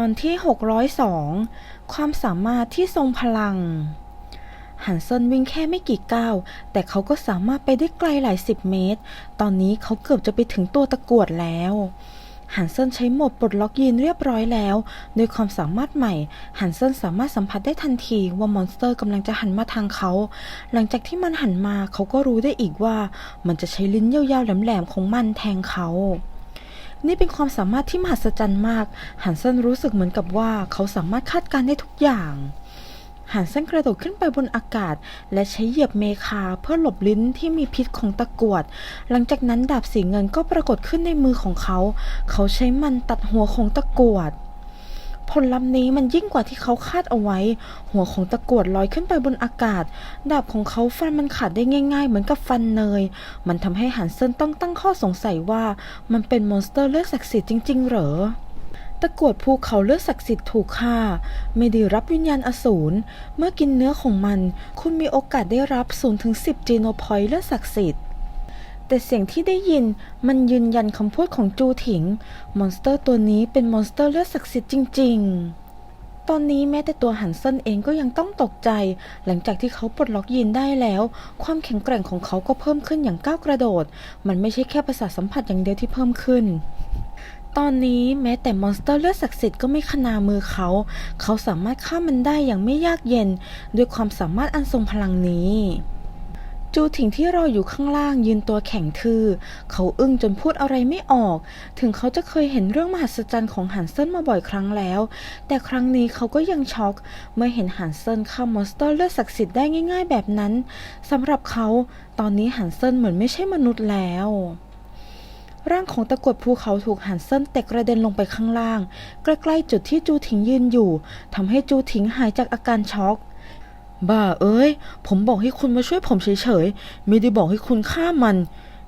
ตอนที่ 602 ความสามารถที่ทรงพลัง หันเซนวิ่งแค่ไม่กี่ก้าว แต่เขาก็สามารถไปได้ไกลหลายสิบเมตร ตอนนี้เขาเกือบจะไปถึงตัวตะกวดแล้วหันเซินใช้โหมดปลดล็อกยีนเรียบร้อยแล้ว โดยความสามารถใหม่ หันเซินสามารถสัมผัสได้ทันทีว่ามอนสเตอร์กำลังจะหันมาทางเขา หลังจากที่มันหันมาเขาก็รู้ได้อีกว่า มันจะใช้ลิ้นยาวๆแหลมๆของมันแทงเขา นี่เป็นความสามารถที่มหัศจรรย์มาก หันเซนรู้สึกเหมือนกับว่าเขาสามารถคาดการได้ทุกอย่างหันเซนกระโดดขึ้นไปบนอากาศ และใช้เหยียบเมคาเพื่อหลบลิ้นที่มีพิษของตะกวด หลังจากนั้นดาบสีเงินก็ปรากฏขึ้นในมือของเขา เขาใช้มันตัดหัวของตะกวด ผลลัพธ์นี้มันยิ่งกว่าที่เขาคาดเอาไว้ หัวของตะกรวดลอยขึ้นไปบนอากาศ ดาบของเขาฟันมันขาดได้ง่าย ๆ เหมือนกับฟันเนย มันทำให้หันเซินต้องตั้งข้อสงสัยว่า มันเป็นมอนสเตอร์เลือดศักดิ์สิทธิ์จริง ๆ เหรอตะกวดภูเขาเลือดศักดิ์สิทธิ์ถูกฆ่า ไม่ได้รับวิญญาณอสูร เมื่อกินเนื้อของมัน คุณมีโอกาสได้รับ0ถึง10 จีโนพอยต์เลือดศักดิ์สิทธิ์ แต่เสียงที่ได้ยินมันยืนยันคำพูดของจูถิง มอนสเตอร์ตัวนี้เป็นมอนสเตอร์เลือดศักดิ์สิทธิ์จริง ๆ ตอนนี้แม้แต่ตัวหันเซนเองก็ยังต้องตกใจ หลังจากที่เขาปลดล็อกยีนได้แล้ว ความแข็งแกร่งของเขาก็เพิ่มขึ้นอย่างก้าวกระโดด มันไม่ใช่แค่ประสาทสัมผัสอย่างเดียวที่เพิ่มขึ้นตอนนี้แม้แต่มอนสเตอร์เลือดศักดิ์สิทธิ์ก็ไม่ขนามือเขา เขาสามารถฆ่ามันได้อย่างไม่ยากเย็น ด้วยความสามารถอันทรงพลังนี้ จูถิงที่รออยู่ข้างล่างยืนตัวแข็งทื่อ เขาอึ้งจนพูดอะไรไม่ออก ถึงเขาจะเคยเห็นเรื่องมหัศจรรย์ของหันเซินมาบ่อยครั้งแล้ว แต่ครั้งนี้เขาก็ยังช็อก เมื่อเห็นหันเซินฆ่ามอนสเตอร์เลือดศักดิ์สิทธิ์ได้ง่าย ๆ แบบนั้นสำหรับเขาตอนนี้หันเซินเหมือนไม่ใช่มนุษย์แล้วร่างของตะกวดภูเขาถูกหันเซินเตะกระเด็นลงไปข้างล่าง ใกล้ๆจุดที่จูถิงยืนอยู่ทำให้จูถิงหายจากอาการช็อก บ้าเอ้ย ผมบอกให้คุณมาช่วยผมเฉยๆ ไม่ได้บอกให้คุณฆ่ามัน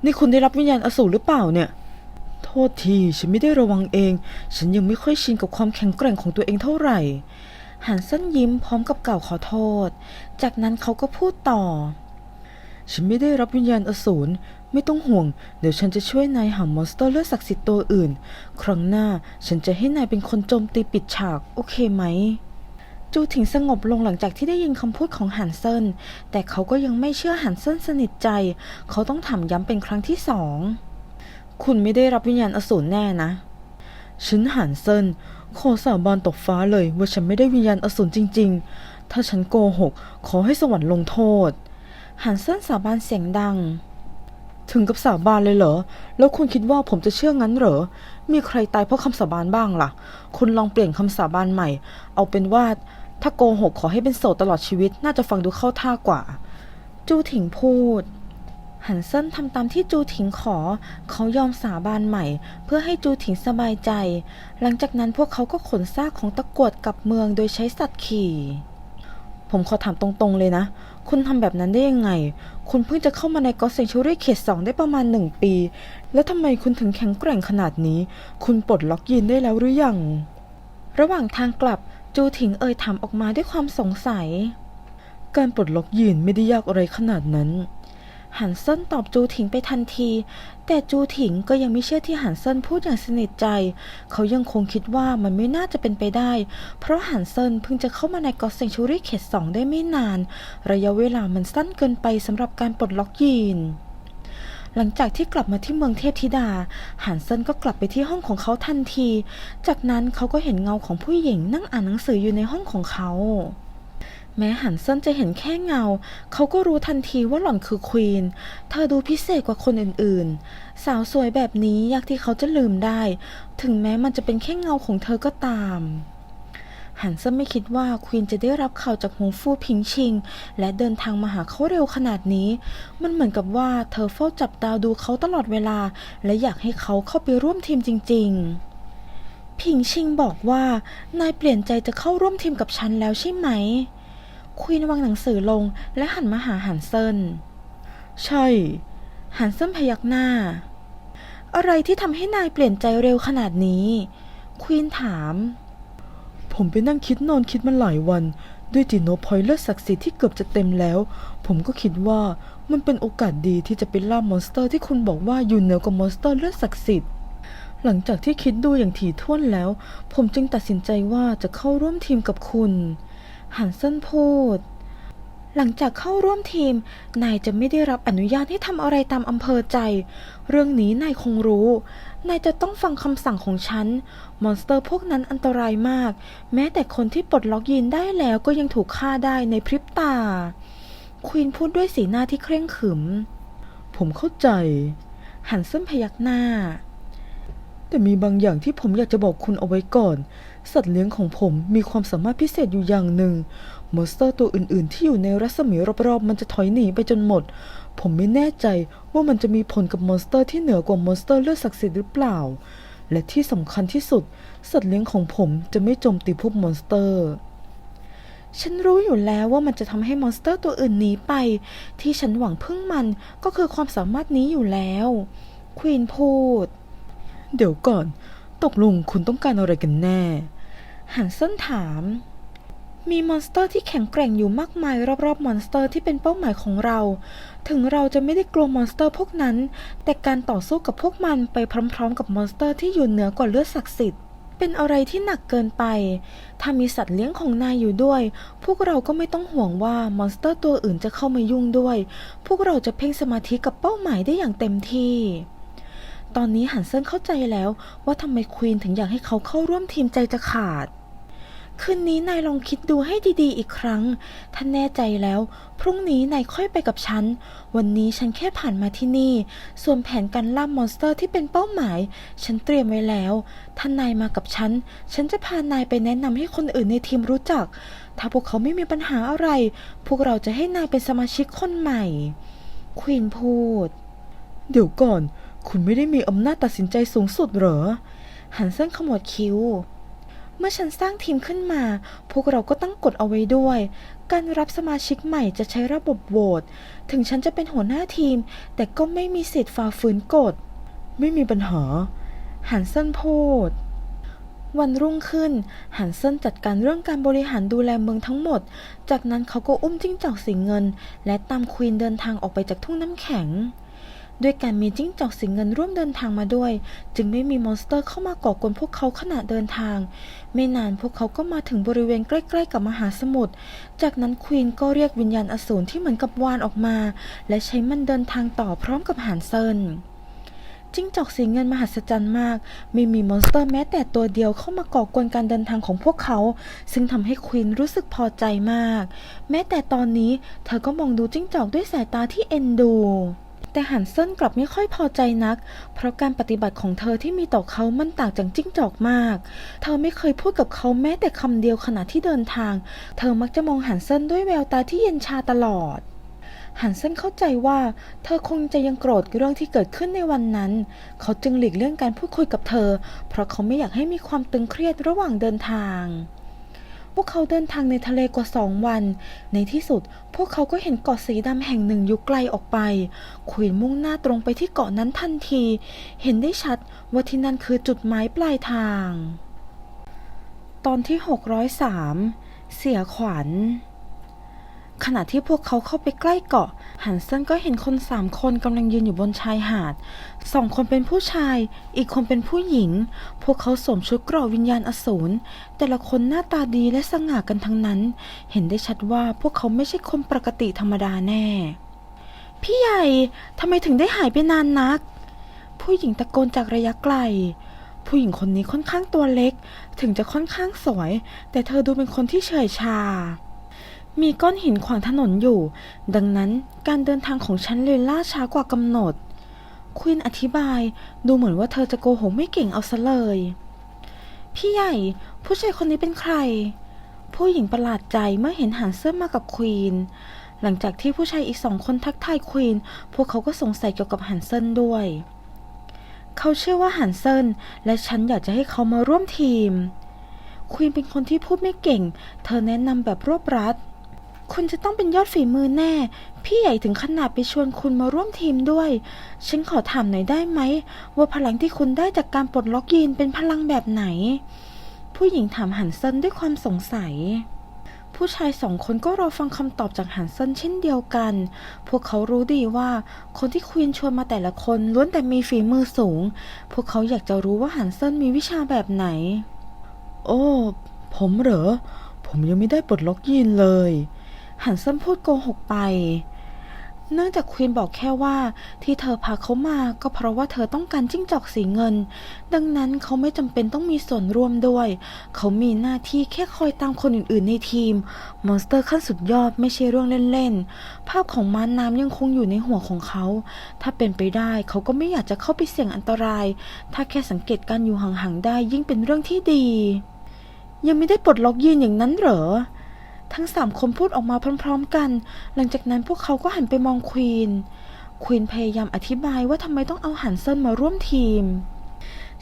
นี่คุณได้รับวิญญาณอสูรหรือเปล่าเนี่ย โทษที ฉันไม่ได้ระวังเอง ฉันยังไม่ค่อยชินกับความแข็งแกร่งของตัวเองเท่าไหร่ หันเส้นยิ้มพร้อมกับกล่าวขอโทษ จากนั้นเขาก็พูดต่อ ฉันไม่ได้รับวิญญาณอสูร ไม่ต้องห่วง เดี๋ยวฉันจะช่วยนายหามอนสเตอร์เลือดศักดิ์สิทธิ์ตัวอื่น ครั้งหน้าฉันจะให้นายเป็นคนโจมตีปิดฉาก โอเคไหม จูถิงสงบลงหลังจากที่ได้ยินคำพูดของหันเซินแต่เขาก็ยังไม่เชื่อหันเซินสนิทใจ เขาต้องถามย้ำเป็นครั้งที่สอง คุณไม่ได้รับวิญญาณอสูรแน่นะ ฉันหันเซินขอสาบานตกฟ้าเลยว่าฉันไม่ได้วิญญาณอสูรจริง ๆ ถ้าฉันโกหก ขอให้สวรรค์ลงโทษ หันเซินสาบานเสียงดัง ถึงกับสาบานเลยเหรอ แล้วคุณคิดว่าผมจะเชื่องั้นเหรอ มีใครตายเพราะคำสาบานบ้างล่ะ คุณลองเปลี่ยนคำสาบานใหม่ เอาเป็นว่าถ้าโกหกขอให้เป็นโสดตลอดชีวิตน่าจะฟังดูเข้าท่ากว่า จูถิงพูด หันเซินทำตามที่จูถิงขอ เขายอมสาบานใหม่ เพื่อให้จูถิงสบายใจ หลังจากนั้นพวกเขาก็ขนซากของตะกวดกลับเมืองโดยใช้สัตว์ขี่ ผมขอถามตรงๆเลยนะ คุณทำแบบนั้นได้ยังไง คุณเพิ่งจะเข้ามาในกอสเซนชูรี่เขตสองได้ประมาณหนึ่งปี แล้วทำไมคุณถึงแข็งแกร่งขนาดนี้ คุณปลดล็อกยีนได้แล้วหรือยัง ระหว่างทางกลับจูถิงเอ่ยถามออกมาด้วยความสงสัย การปลดล็อกยีนไม่ได้ยากอะไรขนาดนั้น หันเซินตอบจูถิงไปทันที แต่จูถิงก็ยังไม่เชื่อที่หันเซินพูดอย่างสนิทใจ เขายังคงคิดว่ามันไม่น่าจะเป็นไปได้ เพราะหันเซินเพิ่งจะเข้ามาในกอสเซนชูรี่เขตสองได้ไม่นาน ระยะเวลามันสั้นเกินไปสำหรับการปลดล็อกยีนหลังจากที่กลับมาที่เมืองเทพธิดา หันเซินก็กลับไปที่ห้องของเขาทันที จากนั้นเขาก็เห็นเงาของผู้หญิงนั่งอ่านหนังสืออยู่ในห้องของเขา แม้หันเซินจะเห็นแค่เงา เขาก็รู้ทันทีว่าหล่อนคือควีน เธอดูพิเศษกว่าคนอื่นๆ สาวสวยแบบนี้ยากที่เขาจะลืมได้ ถึงแม้มันจะเป็นแค่เงาของเธอก็ตามหันเซินไม่คิดว่าควีนจะได้รับข่าวจากฮงฟู่พิงชิง และเดินทางมาหาเขาเร็วขนาดนี้ มันเหมือนกับว่าเธอเฝ้าจับตาดูเขาตลอดเวลา และอยากให้เขาเข้าไปร่วมทีมจริง ๆ พิงชิงบอกว่านายเปลี่ยนใจจะเข้าร่วมทีมกับฉันแล้วใช่ไหม ควีนวางหนังสือลงและหันมาหาหันเซินใช่ หันเซินพยักหน้า อะไรที่ทำให้นายเปลี่ยนใจเร็วขนาดนี้ ควีนถาม ผมไปนั่งคิดนอนคิดมาหลายวัน ด้วยจิโนพอยต์เลือดศักดิ์สิทธิ์ที่เกือบจะเต็มแล้ว ผมก็คิดว่ามันเป็นโอกาสดีที่จะไปล่ามอนสเตอร์ที่คุณบอกว่าอยู่เหนือกว่ามอนสเตอร์เลือดศักดิ์สิทธิ์หลังจากที่คิดดูอย่างถี่ถ้วนแล้ว ผมจึงตัดสินใจว่าจะเข้าร่วมทีมกับคุณ หันเส้นพูด หลังจากเข้าร่วมทีม นายจะไม่ได้รับอนุญาตให้ทำอะไรตามอำเภอใจ เรื่องนี้นายคงรู้ นายจะต้องฟังคำสั่งของฉัน มอนสเตอร์พวกนั้นอันตรายมาก แม้แต่คนที่ปลดล็อกยีนได้แล้วก็ยังถูกฆ่าได้ในพริบตา ควีนพูดด้วยสีหน้าที่เคร่งขรึม ผมเข้าใจ หันเส้นพยักหน้า แต่มีบางอย่างที่ผมอยากจะบอกคุณเอาไว้ก่อน สัตว์เลี้ยงของผมมีความสามารถพิเศษอยู่อย่างหนึ่งมอนสเตอร์ตัวอื่นๆ ที่อยู่ในรัศมีรอบๆ มันจะถอยหนีไปจนหมด ผมไม่แน่ใจว่ามันจะมีผลกับมอนสเตอร์ที่เหนือกว่ามอนสเตอร์เลือดศักดิ์สิทธิ์หรือเปล่า และที่สำคัญที่สุด สัตว์เลี้ยงของผมจะไม่โจมตีพวกมอนสเตอร์ฉันรู้อยู่แล้วว่ามันจะทำให้มอนสเตอร์ตัวอื่นหนีไป ที่ฉันหวังพึ่งมันก็คือความสามารถนี้อยู่แล้ว ควีนพูด เดี๋ยวก่อน ตกลงคุณต้องการอะไรกันแน่ หันเส้นถาม มีมอนสเตอร์ที่แข็งแกร่งอยู่มากมายรอบๆมอนสเตอร์ที่เป็นเป้าหมายของเรา ถึงเราจะไม่ได้กลัวมอนสเตอร์พวกนั้น แต่การต่อสู้กับพวกมันไปพร้อมๆ กับมอนสเตอร์ที่อยู่เหนือกว่าเลือดศักดิ์สิทธิ์เป็นอะไรที่หนักเกินไป ถ้ามีสัตว์เลี้ยงของนายอยู่ด้วย พวกเราก็ไม่ต้องห่วงว่ามอนสเตอร์ตัวอื่นจะเข้ามายุ่งด้วย พวกเราจะเพ่งสมาธิกับเป้าหมายได้อย่างเต็มที่ ตอนนี้ฮันเซินเข้าใจแล้วว่าทำไมควีนถึงอยากให้เขาเข้าร่วมทีมใจจะขาด คืนนี้นายลองคิดดูให้ดีๆอีกครั้งถ้าแน่ใจแล้ว พรุ่งนี้นายค่อยไปกับฉัน วันนี้ฉันแค่ผ่านมาที่นี่ ส่วนแผนการล่ามอนสเตอร์ที่เป็นเป้าหมาย ฉันเตรียมไว้แล้วถ้านายมากับฉัน ฉันจะพานายไปแนะนำให้คนอื่นในทีมรู้จัก ถ้าพวกเขาไม่มีปัญหาอะไร พวกเราจะให้นายเป็นสมาชิกคนใหม่ ควีนพูด เดี๋ยวก่อน คุณไม่ได้มีอำนาจตัดสินใจสูงสุดเหรอ หันเส้นขมวดคิ้ว เมื่อฉันสร้างทีมขึ้นมา พวกเราก็ตั้งกฎเอาไว้ด้วย การรับสมาชิกใหม่จะใช้ระบบโหวต ถึงฉันจะเป็นหัวหน้าทีม แต่ก็ไม่มีสิทธิ์ฝ่าฝืนกฎ ไม่มีปัญหา หันเส้นพูดวันรุ่งขึ้น หันเซินจัดการเรื่องการบริหารดูแลเมืองทั้งหมด จากนั้นเขาก็อุ้มจิ้งจอกสีเงิน และตามควีนเดินทางออกไปจากทุ่งน้ำแข็ง ด้วยการมีจิ้งจอกสีเงินร่วมเดินทางมาด้วย จึงไม่มีมอนสเตอร์เข้ามาก่อกวนพวกเขาขณะเดินทาง ไม่นานพวกเขาก็มาถึงบริเวณใกล้ ๆ กับมหาสมุทร จากนั้นควีนก็เรียกวิญญาณอสูรที่เหมือนกับวานออกมา และใช้มันเดินทางต่อพร้อมกับหันเซินจิ้งจอกสีเงินมหัศจรรย์มาก ไม่มีมอนสเตอร์แม้แต่ตัวเดียวเข้ามาก่อกวนการเดินทางของพวกเขา ซึ่งทำให้ควีนรู้สึกพอใจมาก แม้แต่ตอนนี้เธอก็มองดูจิ้งจอกด้วยสายตาที่เอ็นดู แต่หันเซินกลับไม่ค่อยพอใจนัก เพราะการปฏิบัติของเธอที่มีต่อเขามันต่างจากจิ้งจอกมาก เธอไม่เคยพูดกับเขาแม้แต่คำเดียวขณะที่เดินทาง เธอมักจะมองหันเซินด้วยแววตาที่เย็นชาตลอดหันเซนเข้าใจว่า เธอคงจะยังโกรธเรื่องที่เกิดขึ้นในวันนั้น เขาจึงหลีกเลี่ยงการพูดคุยกับเธอ เพราะเขาไม่อยากให้มีความตึงเครียดระหว่างเดินทาง วกเขาเดินทางในทะเลกว่าสองวัน ในที่สุดพวกเขาก็เห็นเกาะสีดำแห่งหนึ่งอยู่ไกลออกไปควีนมุ่งหน้าตรงไปที่เกาะนั้นทันที เห็นได้ชัดว่าที่นั่นคือจุดหมายปลายทาง ตอนที่ 603 เสียขวัญ ขณะที่พวกเขาเข้าไปใกล้เกาะฮันเซนก็เห็นคนสามคนกำลังยืนอยู่บนชายหาด สองคนเป็นผู้ชาย อีกคนเป็นผู้หญิง พวกเขาสวมชุดเกราะวิญญาณอสูร แต่ละคนหน้าตาดีและสง่ากันทั้งนั้น เห็นได้ชัดว่าพวกเขาไม่ใช่คนปกติธรรมดาแน่ พี่ใหญ่ทำไมถึงได้หายไปนานนัก ผู้หญิงตะโกนจากระยะไกลผู้หญิงคนนี้ค่อนข้างตัวเล็ก ถึงจะค่อนข้างสวย แต่เธอดูเป็นคนที่เฉยชา มีก้อนหินขวางถนนอยู่ ดังนั้นการเดินทางของฉันเลยล่าช้ากว่ากำหนด ควีนอธิบายดูเหมือนว่าเธอจะโกหกไม่เก่งเอาซะเลย พี่ใหญ่ ผู้ชายคนนี้เป็นใคร ผู้หญิงประหลาดใจเมื่อเห็นหันเสื้อมากับควีน หลังจากที่ผู้ชายอีกสองคนทักทายควีน พวกเขาก็สงสัยเกี่ยวกับหันเซนด้วย เขาเชื่อว่าหันเซนและฉันอยากจะให้เขามาร่วมทีมควีนเป็นคนที่พูดไม่เก่ง เธอแนะนำแบบรวบรัด คุณจะต้องเป็นยอดฝีมือแน่ พี่ใหญ่ถึงขนาดไปชวนคุณมาร่วมทีมด้วย ฉันขอถามหน่อยได้ไหม ว่าพลังที่คุณได้จากการปลดล็อกยีนเป็นพลังแบบไหน ผู้หญิงถามหันเซินด้วยความสงสัย ผู้ชายสองคนก็รอฟังคำตอบจากฮันเซินเช่นเดียวกัน พวกเขารู้ดีว่าคนที่ควีนชวนมาแต่ละคนล้วนแต่มีฝีมือสูง พวกเขาอยากจะรู้ว่าฮันเซินมีวิชาแบบไหน โอ้ ผมเหรอ ผมยังไม่ได้ปลดล็อกยีนเลย ฮันเซนพูดโกหกไป เนื่องจากควีนบอกแค่ว่าที่เธอพาเขามาก็เพราะว่าเธอต้องการจิ้งจอกสีเงิน ดังนั้นเขาไม่จำเป็นต้องมีส่วนร่วมด้วย เขามีหน้าที่แค่คอยตามคนอื่นๆในทีม มอนสเตอร์ขั้นสุดยอดไม่ใช่เรื่องเล่นๆ ภาพของม้าน้ำยังคงอยู่ในหัวของเขา ถ้าเป็นไปได้เขาก็ไม่อยากจะเข้าไปเสี่ยงอันตราย ถ้าแค่สังเกตการอยู่ห่างๆได้ยิ่งเป็นเรื่องที่ดี ยังไม่ได้ปลดล็อกยีนอย่างนั้นเหรอ ทั้งสามคนพูดออกมาพร้อมๆกัน หลังจากนั้นพวกเขาก็หันไปมองควีน ควีนพยายามอธิบายว่าทำไมต้องเอาฮันเซินมาร่วมทีม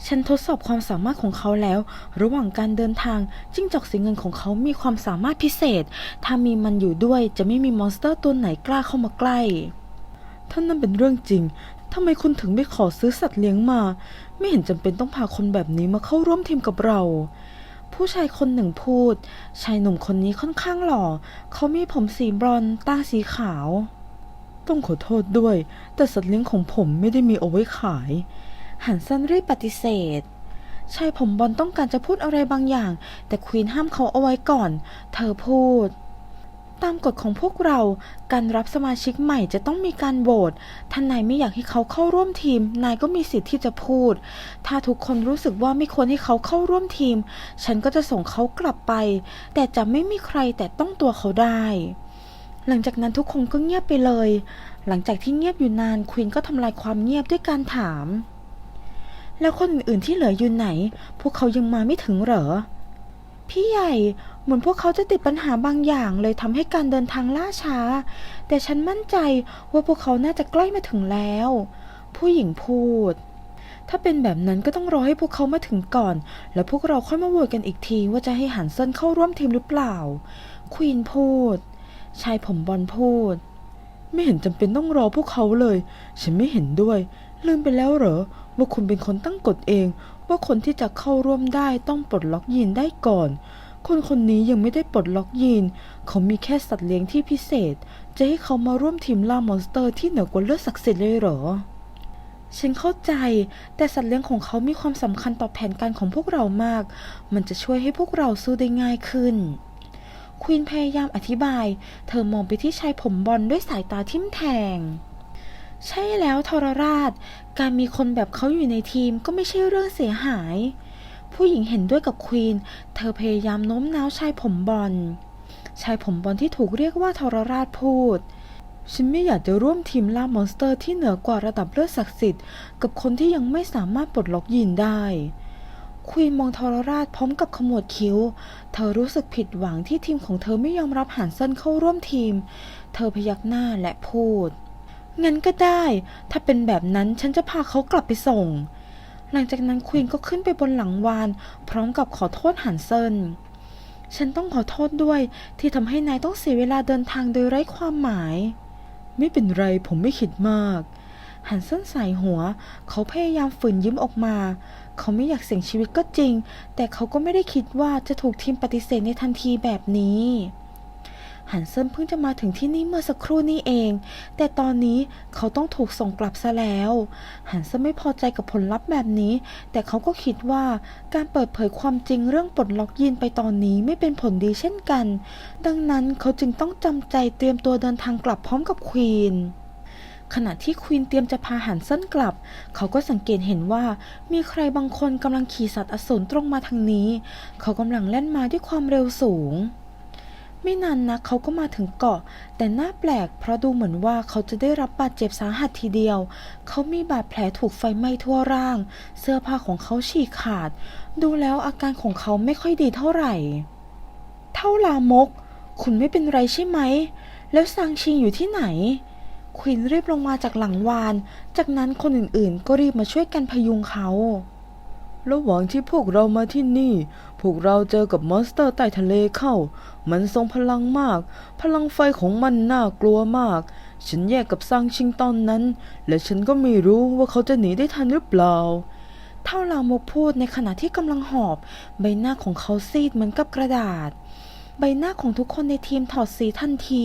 ฉันทดสอบความสามารถของเขาแล้ว ระหว่างการเดินทางจิ้งจอกสีเงินของเขามีความสามารถพิเศษ ถ้ามีมันอยู่ด้วยจะไม่มีมอนสเตอร์ตัวไหนกล้าเข้ามาใกล้ท่านนั่นเป็นเรื่องจริงทำไมคุณถึงไม่ขอซื้อสัตว์เลี้ยงมา ไม่เห็นจำเป็นต้องพาคนแบบนี้มาเข้าร่วมทีมกับเรา ผู้ชายคนหนึ่งพูด ชายหนุ่มคนนี้ค่อนข้างหล่อ เขามีผมสีบรอนตาสีขาว ต้องขอโทษด้วย แต่สัตว์เลี้ยงของผมไม่ได้มีเอาไว้ขาย หันซันรีบปฏิเสธ ชายผมบอลต้องการจะพูดอะไรบางอย่าง แต่ควีนห้ามเขาเอาไว้ก่อน เธอพูด ตามกฎของพวกเราการรับสมาชิกใหม่จะต้องมีการโหวตถ้านายไม่อยากให้เขาเข้าร่วมทีม นายก็มีสิทธิ์ที่จะพูด ถ้าทุกคนรู้สึกว่าไม่ควรให้เขาเข้าร่วมทีม ฉันก็จะส่งเขากลับไป แต่จะไม่มีใครแต่ต้องตัวเขาได้ หลังจากนั้นทุกคนก็เงียบไปเลย หลังจากที่เงียบอยู่นานควีนก็ทำลายความเงียบด้วยการถาม แล้วคนอื่นๆที่เหลืออยู่ไหน พวกเขายังมาไม่ถึงเหรอพี่ใหญ่ เหมือนพวกเขาจะติดปัญหาบางอย่างเลยทำให้การเดินทางล่าช้า แต่ฉันมั่นใจว่าพวกเขาน่าจะใกล้มาถึงแล้ว ผู้หญิงพูด ถ้าเป็นแบบนั้นก็ต้องรอให้พวกเขามาถึงก่อน แล้วพวกเราค่อยมาโหวตกันอีกทีว่าจะให้หันเซินเข้าร่วมทีมหรือเปล่า ควีนพูด ชายผมบอลพูด ไม่เห็นจำเป็นต้องรอพวกเขาเลย ฉันไม่เห็นด้วย ลืมไปแล้วเหรอว่าคุณเป็นคนตั้งกฎเองว่าคนที่จะเข้าร่วมได้ต้องปลดล็อกยีนได้ก่อน คนคนนี้ยังไม่ได้ปลดล็อกยีน เขามีแค่สัตว์เลี้ยงที่พิเศษ จะให้เขามาร่วมทีมล่ามอนสเตอร์ที่เหนือกว่าเลือดศักดิ์สิทธิ์เลยเหรอ ฉันเข้าใจ แต่สัตว์เลี้ยงของเขามีความสำคัญต่อแผนการของพวกเรามาก มันจะช่วยให้พวกเราสู้ได้ง่ายขึ้น ควีนพยายามอธิบาย เธอมองไปที่ชายผมบอลด้วยสายตาทิ่มแทงใช่แล้วทรราช การมีคนแบบเขาอยู่ในทีมก็ไม่ใช่เรื่องเสียหาย ผู้หญิงเห็นด้วยกับควีน เธอพยายามโน้มน้าวชายผมบอล ชายผมบอลที่ถูกเรียกว่าทรราชพูด ฉันไม่อยากจะร่วมทีมล่ามอนสเตอร์ที่เหนือกว่าระดับเลือดศักดิ์สิทธิ์กับคนที่ยังไม่สามารถปลดล็อกยีนได้ ควีนมองทรราชพร้อมกับขมวดคิ้ว เธอรู้สึกผิดหวังที่ทีมของเธอไม่ยอมรับหันเซนเข้าร่วมทีม เธอพยักหน้าและพูดงั้นก็ได้ ถ้าเป็นแบบนั้นฉันจะพาเขากลับไปส่ง หลังจากนั้นควีนก็ขึ้นไปบนหลังวาน พร้อมกับขอโทษหันเซินฉันต้องขอโทษด้วย ที่ทำให้นายต้องเสียเวลาเดินทางโดยไร้ความหมาย ไม่เป็นไรผมไม่คิดมาก หันเส้นใส่หัว เขาพยายามฝืนยิ้มออกมา เขาไม่อยากเสี่ยงชีวิตก็จริง แต่เขาก็ไม่ได้คิดว่าจะถูกทีมปฏิเสธในทันทีแบบนี้ หันเซินเพิ่งจะมาถึงที่นี่เมื่อสักครู่นี้เอง แต่ตอนนี้เขาต้องถูกส่งกลับซะแล้ว หันเซินไม่พอใจกับผลลัพธ์แบบนี้ แต่เขาก็คิดว่าการเปิดเผยความจริงเรื่องปลดล็อกยีนไปตอนนี้ไม่เป็นผลดีเช่นกัน ดังนั้นเขาจึงต้องจำใจเตรียมตัวเดินทางกลับพร้อมกับควีนขณะที่ควีนเตรียมจะพาหันเส้นกลับ เขาก็สังเกตเห็นว่ามีใครบางคนกำลังขี่สัตว์อสูรตรงมาทางนี้ เขากำลังเล่นมาด้วยความเร็วสูง ไม่นานนักเขาก็มาถึงเกาะ แต่น่าแปลกเพราะดูเหมือนว่าเขาจะได้รับบาดเจ็บสาหัสทีเดียว เขามีบาดแผลถูกไฟไหม้ทั่วร่าง เสื้อผ้าของเขาฉีกขาด ดูแล้วอาการของเขาไม่ค่อยดีเท่าไหร่ เท่าลามก คุณไม่เป็นไรใช่ไหม แล้วซางชิงอยู่ที่ไหนควินรีบลงมาจากหลังวาน จากนั้นคนอื่นๆ ก็รีบมาช่วยกันพยุงเขา ระหว่างที่พวกเรามาที่นี่ พวกเราเจอกับมอนสเตอร์ใต้ทะเลเข้า มันทรงพลังมาก พลังไฟของมันน่ากลัวมาก ฉันแยกกับซางชิงตอนนั้น และฉันก็ไม่รู้ว่าเขาจะหนีได้ทันหรือเปล่า เท่าลามกพูดในขณะที่กำลังหอบ ใบหน้าของเขาซีดเหมือนกับกระดาษ ใบหน้าของทุกคนในทีมถอดสีทันที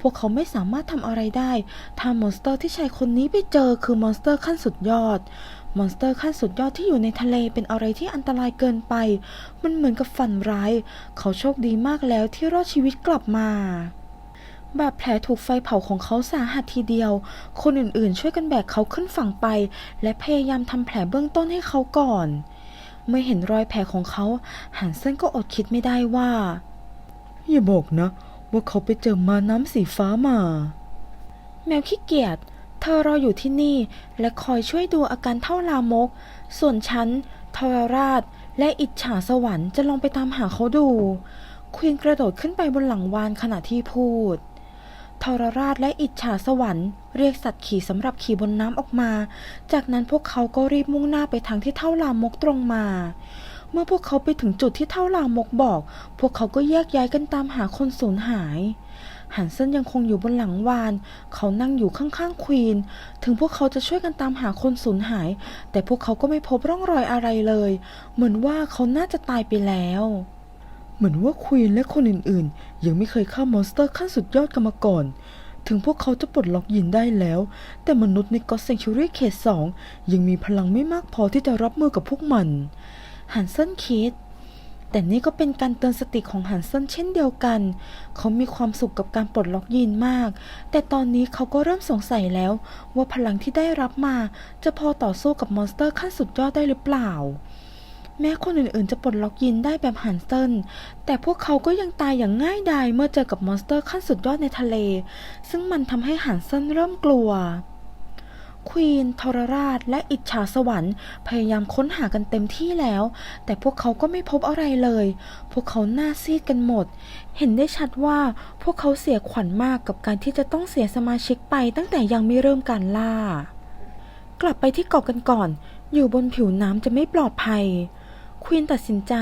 พวกเขาไม่สามารถทำอะไรได้ ถ้ามอนสเตอร์ที่ชายคนนี้ไปเจอคือมอนสเตอร์ขั้นสุดยอด มอนสเตอร์ขั้นสุดยอดที่อยู่ในทะเลเป็นอะไรที่อันตรายเกินไป มันเหมือนกับฝันร้าย เขาโชคดีมากแล้วที่รอดชีวิตกลับมาบาดแผลถูกไฟเผาของเขาสาหัสทีเดียว คนอื่นๆ ช่วยกันแบกเขาขึ้นฝั่งไป และพยายามทำแผลเบื้องต้นให้เขาก่อน เมื่อเห็นรอยแผลของเขาฮันเซนก็อดคิดไม่ได้ว่า อย่าบอกนะ ว่าเขาไปเจอมาน้ำสีฟ้ามา แมวขี้เกียจเธอรออยู่ที่นี่และคอยช่วยดูอาการเท่าลามก ส่วนฉันทรราช และอิจฉาสวรรค์จะลองไปตามหาเขาดู ควีนกระโดดขึ้นไปบนหลังวานขณะที่พูดทรราชและอิจฉาสวรรค์เรียกสัตว์ขี่สำหรับขี่บนน้ำออกมา จากนั้นพวกเขาก็รีบมุ่งหน้าไปทางที่เท่าลามกตรงมา เมื่อพวกเขาไปถึงจุดที่เท่าลามกบอก พวกเขาก็แยกย้ายกันตามหาคนสูญหาย หันเซนยังคงอยู่บนหลังวาน เขานั่งอยู่ข้างๆควีน ถึงพวกเขาจะช่วยกันตามหาคนสูญหาย แต่พวกเขาก็ไม่พบร่องรอยอะไรเลย เหมือนว่าเขาน่าจะตายไปแล้ว เหมือนว่าควีนและคนอื่นๆ ยังไม่เคยฆ่ามอนสเตอร์ขั้นสุดยอดกันมาก่อนถึงพวกเขาจะปลดล็อกยินได้แล้ว แต่มนุษย์ในก็อตเซนชูรี่เขตสองยังมีพลังไม่มากพอที่จะรับมือกับพวกมัน ฮันเซินคิด แต่นี่ก็เป็นการเตือนสติของฮันเซินเช่นเดียวกัน เขามีความสุขกับการปลดล็อกยีนมาก แต่ตอนนี้เขาก็เริ่มสงสัยแล้ว ว่าพลังที่ได้รับมาจะพอต่อสู้กับมอนสเตอร์ขั้นสุดยอดได้หรือเปล่าแม้คนอื่นๆ จะปลดล็อกยีนได้แบบฮันเซินแต่พวกเขาก็ยังตายอย่างง่ายดายเมื่อเจอกับมอนสเตอร์ขั้นสุดยอดในทะเล ซึ่งมันทำให้ฮันเซินเริ่มกลัว ควีนทรราช และอิจฉาสวรรค์พยายามค้นหากันเต็มที่แล้ว แต่พวกเขาก็ไม่พบอะไรเลย พวกเขาหน้าซีดกันหมด เห็นได้ชัดว่าพวกเขาเสียขวัญมากกับการที่จะต้องเสียสมาชิกไปตั้งแต่ยังไม่เริ่มการล่า กลับไปที่เกาะกันก่อน อยู่บนผิวน้ำจะไม่ปลอดภัยควีนตัดสินใจ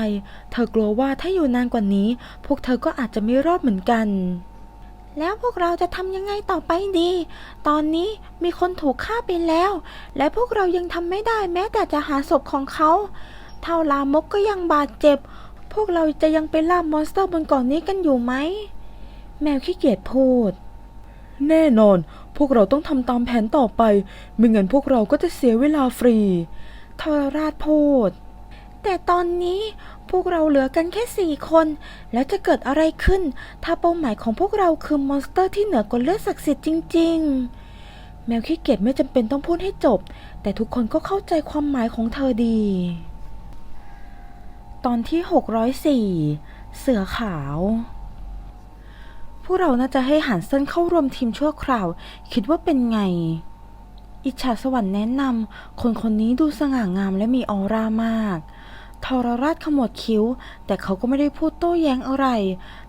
เธอกลัวว่าถ้าอยู่นานกว่านี้ พวกเธอก็อาจจะไม่รอดเหมือนกัน แล้วพวกเราจะทำยังไงต่อไปดี ตอนนี้มีคนถูกฆ่าไปแล้ว และพวกเรายังทำไม่ได้แม้แต่จะหาศพของเขา เท่าลามกก็ยังบาดเจ็บ พวกเราจะยังไปล่ามอนสเตอร์บนเกาะนนี้กันอยู่ไหม แมวขี้เกียจพูด แน่นอน พวกเราต้องทำตามแผนต่อไป ไม่งั้นพวกเราก็จะเสียเวลาฟรีทรราชพูด แต่ตอนนี้พวกเราเหลือกันแค่สี่คน แล้วจะเกิดอะไรขึ้น ถ้าเป้าหมายของพวกเราคือมอนสเตอร์ที่เหนือกว่าเลือดศักดิ์สิทธิ์จริง ๆ แมวขี้เกียจไม่จำเป็นต้องพูดให้จบ แต่ทุกคนก็เข้าใจความหมายของเธอดี ตอนที่ 604 เสือขาวพวกเราน่าจะให้หันเส้นเข้าร่วมทีมชั่วคราว คิดว่าเป็นไง อิจฉาสวรรค์แนะนำคนคนนี้ดูสง่างามและมีออร่ามาก ทรราชขมวดคิ้ว แต่เขาก็ไม่ได้พูดโต้แย้งอะไร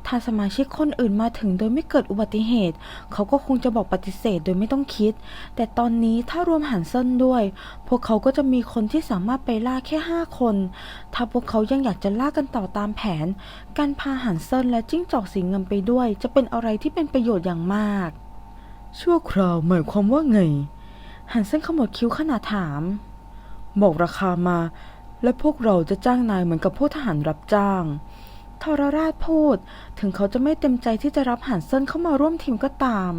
ถ้าสมาชิกคนอื่นมาถึงโดยไม่เกิดอุบัติเหตุ เขาก็คงจะบอกปฏิเสธโดยไม่ต้องคิด แต่ตอนนี้ถ้ารวมหันเส้นด้วย พวกเขาก็จะมีคนที่สามารถไปล่าแค่ห้าคน ถ้าพวกเขายังอยากจะล่ากันต่อตามแผน การพาหันเส้นและจิ้งจอกสีเงินไปด้วย จะเป็นอะไรที่เป็นประโยชน์อย่างมาก ชั่วคราวหมายความว่าไงหันเส้นขมวดคิ้วขณะถาม บอกราคามา และพวกเราจะจ้างนายเหมือนกับพวกทหารรับจ้าง ทรราชพูด ถึงเขาจะไม่เต็มใจที่จะรับหันเซินเข้ามาร่วมทีมก็ตาม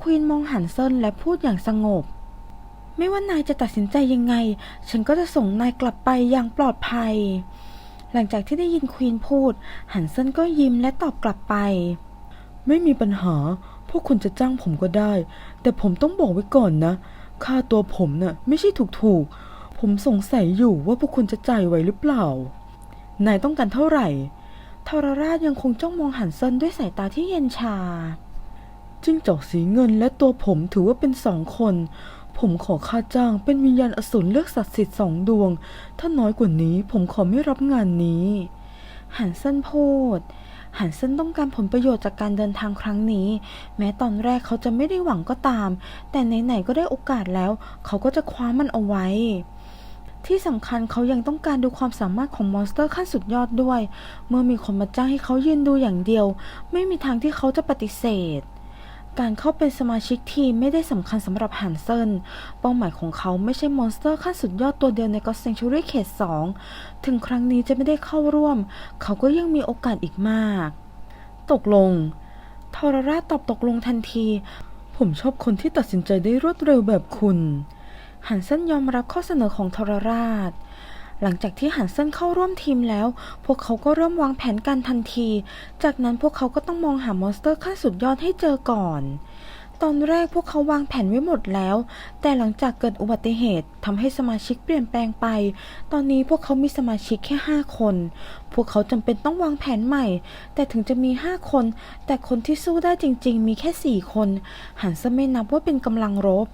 ควีนมองหันเซินและพูดอย่างสงบ ไม่ว่านายจะตัดสินใจยังไง ฉันก็จะส่งนายกลับไปอย่างปลอดภัย หลังจากที่ได้ยินควีนพูด หันเซินก็ยิ้มและตอบกลับไป ไม่มีปัญหา พวกคุณจะจ้างผมก็ได้ แต่ผมต้องบอกไว้ก่อนนะ ค่าตัวผมน่ะไม่ใช่ถูกๆ ผมสงสัยอยู่ว่าพวกคุณจะจ่ายไหวหรือเปล่า นายต้องการเท่าไหร่ ทรราชยังคงจ้องมองหันเซินด้วยสายตาที่เย็นชา จิ้งจอกสีเงินและตัวผมถือว่าเป็นสองคน ผมขอค่าจ้างเป็นวิญญาณอสูรเลือกศักดิ์สิทธิ์สองดวง ถ้าน้อยกว่านี้ผมขอไม่รับงานนี้ หันเซินพูดหันเซินต้องการผลประโยชน์จากการเดินทางครั้งนี้ แม้ตอนแรกเขาจะไม่ได้หวังก็ตาม แต่ไหนๆก็ได้โอกาสแล้ว เขาก็จะคว้ามันเอาไว้ ที่สำคัญเขายังต้องการดูความสามารถของมอนสเตอร์ขั้นสุดยอดด้วย เมื่อมีคนมาจ้างให้เขายืนดูอย่างเดียว ไม่มีทางที่เขาจะปฏิเสธ การเข้าเป็นสมาชิกทีมไม่ได้สำคัญสำหรับฮันเซนเป้าหมายของเขาไม่ใช่มอนสเตอร์ขั้นสุดยอดตัวเดียวในก็ s ซ n ชูรี่เขต 2 ถึงครั้งนี้จะไม่ได้เข้าร่วม เขาก็ยังมีโอกาสอีกมาก ตกลงทอรราตอบตกลงทันที ผมชอบคนที่ตัดสินใจได้รวดเร็วแบบคุณ หันเซนยอมรับข้อเสนอของทรราช หลังจากที่หันเซนเข้าร่วมทีมแล้ว พวกเขาก็เริ่มวางแผนการทันที จากนั้นพวกเขาก็ต้องมองหามอนสเตอร์ขั้นสุดยอดให้เจอก่อน ตอนแรกพวกเขาวางแผนไว้หมดแล้ว แต่หลังจากเกิดอุบัติเหตุทำให้สมาชิกเปลี่ยนแปลงไป ตอนนี้พวกเขามีสมาชิกแค่ห้าคน พวกเขาจำเป็นต้องวางแผนใหม่ แต่ถึงจะมีห้าคน แต่คนที่สู้ได้จริง ๆ มีแค่สี่คน หันเซะไม่นับว่าเป็นกำลังรบ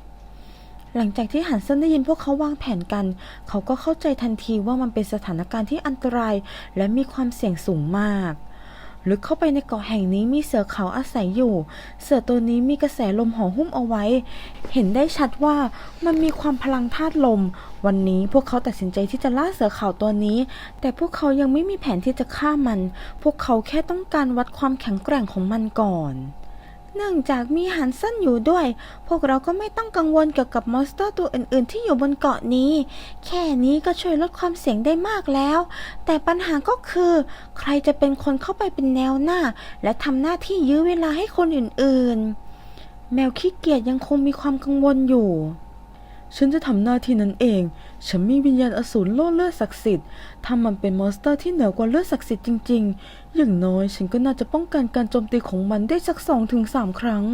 หลังจากที่หันเซนได้ยินพวกเขาวางแผนกัน เขาก็เข้าใจทันทีว่ามันเป็นสถานการณ์ที่อันตราย และมีความเสี่ยงสูงมากลึกเข้าไปในเกาะแห่งนี้มีเสือขาวอาศัยอยู่ เสือตัวนี้มีกระแสลมห่อหุ้มเอาไว้ เห็นได้ชัดว่ามันมีความพลังธาตุลม วันนี้พวกเขาตัดสินใจที่จะล่าเสือขาวตัวนี้ แต่พวกเขายังไม่มีแผนที่จะฆ่ามัน พวกเขาแค่ต้องการวัดความแข็งแกร่งของมันก่อน เนื่องจากมีหันสั้นอยู่ด้วย พวกเราก็ไม่ต้องกังวลเกี่ยวกับมอนสเตอร์ตัวอื่น ๆ ที่อยู่บนเกาะนี้ แค่นี้ก็ช่วยลดความเสี่ยงได้มากแล้ว แต่ปัญหาก็คือ ใครจะเป็นคนเข้าไปเป็นแนวหน้า และทำหน้าที่ยื้อเวลาให้คนอื่น ๆ แมวขี้เกียจยังคงมีความกังวลอยู่ ฉันจะทำหน้าที่นั้นเอง ฉันมีวิญญาณอสูรโล่เลือดศักดิ์สิทธิ์ถ้ามันเป็นมอนสเตอร์ที่เหนือกว่าเลือดศักดิ์สิทธิ์จริง ๆ อย่างน้อยฉันก็น่าจะป้องกันการโจมตีของมันได้สักสองถึงสามครั้ง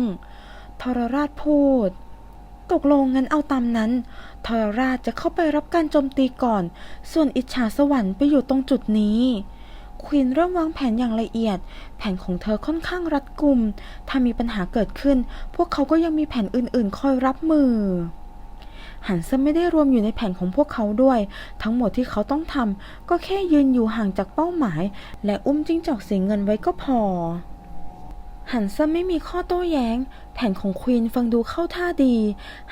ทรราชพูด ตกลงงั้นเอาตามนั้น ทรราชจะเข้าไปรับการโจมตีก่อน ส่วนอิจฉาสวรรค์ไปอยู่ตรงจุดนี้ควีนเริ่มวางแผนอย่างละเอียด แผนของเธอค่อนข้างรัดกุม ถ้ามีปัญหาเกิดขึ้น พวกเขาก็ยังมีแผนอื่นๆ คอยรับมือ หันเซนไม่ได้รวมอยู่ในแผนของพวกเขาด้วย ทั้งหมดที่เขาต้องทำก็แค่ยืนอยู่ห่างจากเป้าหมาย และอุ้มจิ้งจอกสีเงินไว้ก็พอหันเซนไม่มีข้อโต้แย้ง แผนของควีนฟังดูเข้าท่าดี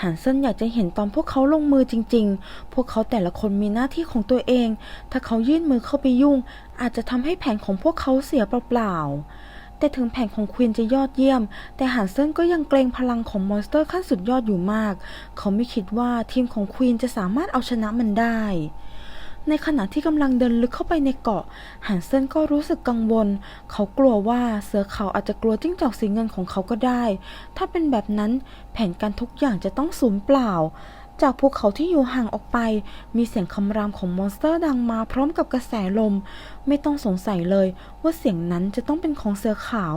หันเซนอยากจะเห็นตอนพวกเขาลงมือจริง ๆ พวกเขาแต่ละคนมีหน้าที่ของตัวเอง ถ้าเขายื่นมือเข้าไปยุ่ง อาจจะทำให้แผนของพวกเขาเสียเปล่าๆ แต่ถึงแผนของควีนจะยอดเยี่ยม แต่หันเซินก็ยังเกรงพลังของมอนสเตอร์ขั้นสุดยอดอยู่มาก เขาไม่คิดว่าทีมของควีนจะสามารถเอาชนะมันได้ ในขณะที่กำลังเดินลึกเข้าไปในเกาะหันเซนก็รู้สึกกังวล เขากลัวว่าเสือขาวอาจจะกลัวจิ้งจอกสีเงินของเขาก็ได้ ถ้าเป็นแบบนั้นแผนการทุกอย่างจะต้องสูญเปล่า จากภูเขาที่อยู่ห่างออกไป มีเสียงคำรามของมอนสเตอร์ดังมาพร้อมกับกระแสลม ไม่ต้องสงสัยเลยว่าเสียงนั้นจะต้องเป็นของเสือขาว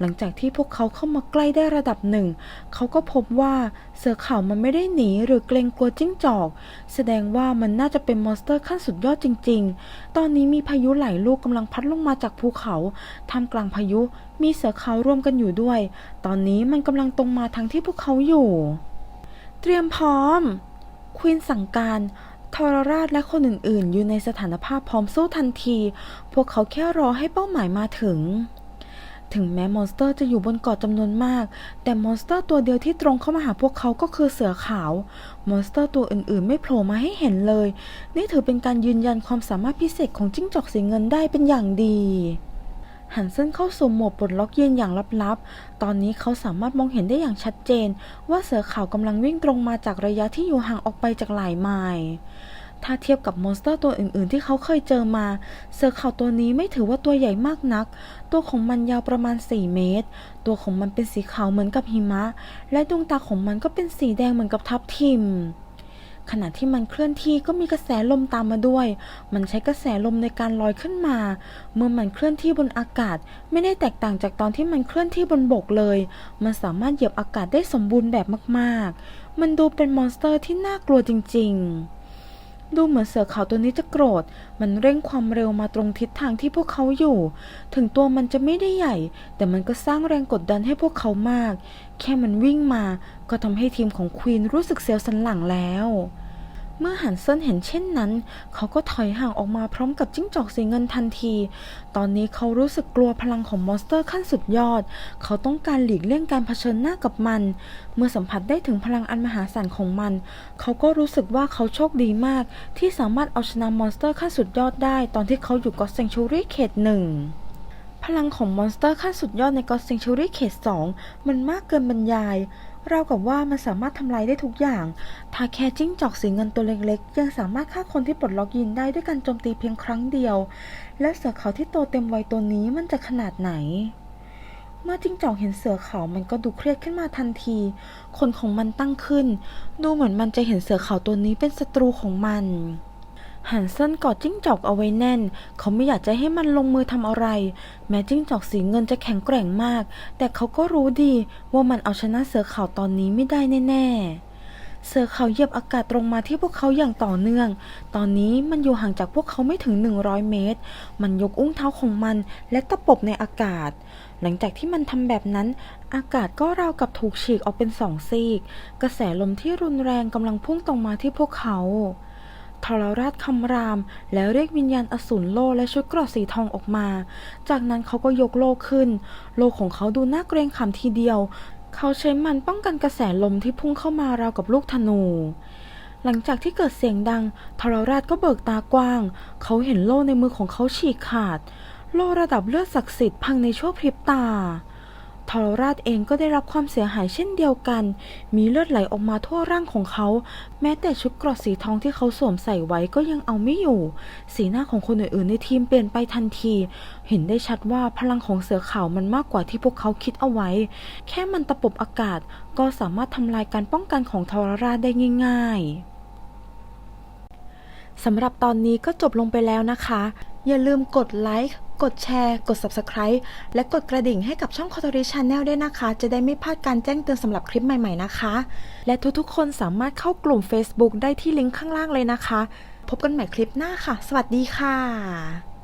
หลังจากที่พวกเขาเข้ามาใกล้ได้ระดับหนึ่ง เขาก็พบว่าเสือขาวมันไม่ได้หนีหรือเกรงกลัวจิ้งจอก แสดงว่ามันน่าจะเป็นมอนสเตอร์ขั้นสุดยอดจริง ๆ ตอนนี้มีพายุไหลลูกกำลังพัดลงมาจากภูเขาท่ามกลางพายุ มีเสือขาวรวมกันอยู่ด้วย ตอนนี้มันกำลังตรงมาทางที่พวกเขาอยู่ เตรียมพร้อม ควีนสั่งการทรราชและคนอื่นๆ อยู่ในสถานภาพพร้อมสู้ทันที พวกเขาแค่รอให้เป้าหมายมาถึง ถึงแม้มอนสเตอร์จะอยู่บนเกาะจำนวนมาก แต่มอนสเตอร์ตัวเดียวที่ตรงเข้ามาหาพวกเขาก็คือเสือขาว มอนสเตอร์ตัวอื่นๆ ไม่โผล่มาให้เห็นเลย นี่ถือเป็นการยืนยันความสามารถพิเศษของจิ้งจอกสีเงินได้เป็นอย่างดี หันเส้นเข้าสู่โหมดปลดล็อกเยืนอย่างลับๆ ตอนนี้เขาสามารถมองเห็นได้อย่างชัดเจน ว่าเสือขาวกำลังวิ่งตรงมาจากระยะที่อยู่ห่างออกไปจากหลายไมล์ถ้าเทียบกับมอนสเตอร์ตัวอื่นๆ ที่เขาเคยเจอมา เสือขาวตัวนี้ไม่ถือว่าตัวใหญ่มากนัก ตัวของมันยาวประมาณ 4 เมตร ตัวของมันเป็นสีขาวเหมือนกับหิมะ และดวงตาของมันก็เป็นสีแดงเหมือนกับทับทิม ขณะที่มันเคลื่อนที่ก็มีกระแสลมตามมาด้วย มันใช้กระแสลมในการลอยขึ้นมา เมื่อมันเคลื่อนที่บนอากาศ ไม่ได้แตกต่างจากตอนที่มันเคลื่อนที่บนบกเลย มันสามารถเหยียบอากาศได้สมบูรณ์แบบมาก ๆ มันดูเป็นมอนสเตอร์ที่น่ากลัวจริง ๆ ดูเหมือนเสือขาวตัวนี้จะโกรธ มันเร่งความเร็วมาตรงทิศทางที่พวกเขาอยู่ ถึงตัวมันจะไม่ได้ใหญ่ แต่มันก็สร้างแรงกดดันให้พวกเขามาก แค่มันวิ่งมา ก็ทำให้ทีมของควีนรู้สึกเสียวสันหลังแล้ว เมื่อหันเซนเห็นเช่นนั้น เขาก็ถอยห่างออกมาพร้อมกับจิ้งจอกสีเงินทันที ตอนนี้เขารู้สึกกลัวพลังของมอนสเตอร์ขั้นสุดยอด เขาต้องการหลีกเลี่ยงการเผชิญหน้ากับมัน เมื่อสัมผัสได้ถึงพลังอันมหาศาลของมัน เขาก็รู้สึกว่าเขาโชคดีมาก ที่สามารถเอาชนะมอนสเตอร์ขั้นสุดยอดได้ ตอนที่เขาอยู่ก็อตเซงชูรี่เขตหนึ่งพลังของมอนสเตอร์ขั้นสุดยอดในก็อตเซงชูรี่เขตสองมันมากเกินบรรยาย เรากับว่ามันสามารถทำลายได้ทุกอย่าง ถ้าแค่จิ้งจอกสีเงินตัวเล็กๆ ยังสามารถฆ่าคนที่ปลดล็อกยินได้ด้วยการโจมตีเพียงครั้งเดียว และเสือเขาที่โตเต็มวัยตัวนี้มันจะขนาดไหน เมื่อจิ้งจอกเห็นเสือเขามันก็ดูเครียดขึ้นมาทันทีขนของมันตั้งขึ้น ดูเหมือนมันจะเห็นเสือเขาตัวนี้เป็นศัตรูของมัน หันเซินกอดจิ้งจอกเอาไว้แน่น เขาไม่อยากจะให้มันลงมือทำอะไร แม้จิ้งจอกสีเงินจะแข็งแกร่งมาก แต่เขาก็รู้ดีว่ามันเอาชนะเสือขาวตอนนี้ไม่ได้แน่ๆเสือขาวเหยียบอากาศตรงมาที่พวกเขาอย่างต่อเนื่อง ตอนนี้มันอยู่ห่างจากพวกเขาไม่ถึง 100 เมตร มันยกอุ้งเท้าของมันและตะปบในอากาศ หลังจากที่มันทำแบบนั้น อากาศก็ราวกับถูกฉีกออกเป็นสองซีก กระแสลมที่รุนแรงกำลังพุ่งตรงมาที่พวกเขา ทรราชคำราม แล้วเรียกวิญญาณอสูรโลและชุดเกราะสีทองออกมา จากนั้นเขาก็ยกโลขึ้น โลของเขาดูน่าเกรงขามทีเดียว เขาใช้มันป้องกันกระแสลมที่พุ่งเข้ามาราวกับลูกธนูหลังจากที่เกิดเสียงดัง ทรราชก็เบิกตากว้าง เขาเห็นโล่ในมือของเขาฉีกขาด โล่ระดับเลือดศักดิ์สิทธิ์พังในชั่วพริบตา ทรราชเองก็ได้รับความเสียหายเช่นเดียวกัน มีเลือดไหลออกมาทั่วร่างของเขา แม้แต่ชุดเกราะสีทองที่เขาสวมใส่ไว้ก็ยังเอาไม่อยู่ สีหน้าของคนอื่นๆในทีมเปลี่ยนไปทันที เห็นได้ชัดว่าพลังของเสือขาวมันมากกว่าที่พวกเขาคิดเอาไว้ แค่มันตะปบอากาศก็สามารถทำลายการป้องกันของทรราชได้ง่าย ๆสำหรับตอนนี้ก็จบลงไปแล้วนะคะ อย่าลืมกดไลค์ กดแชร์ กด Subscribe และกดกระดิ่งให้กับช่องคอ t ริช Channel ด้วยนะคะ จะได้ไม่พลาดการแจ้งเตือนสำหรับคลิปใหม่ๆนะคะ และทุกๆคนสามารถเข้ากลุ่ม Facebook ได้ที่ลิงก์ข้างล่างเลยนะคะ พบกันใหม่คลิปหน้าค่ะ สวัสดีค่ะ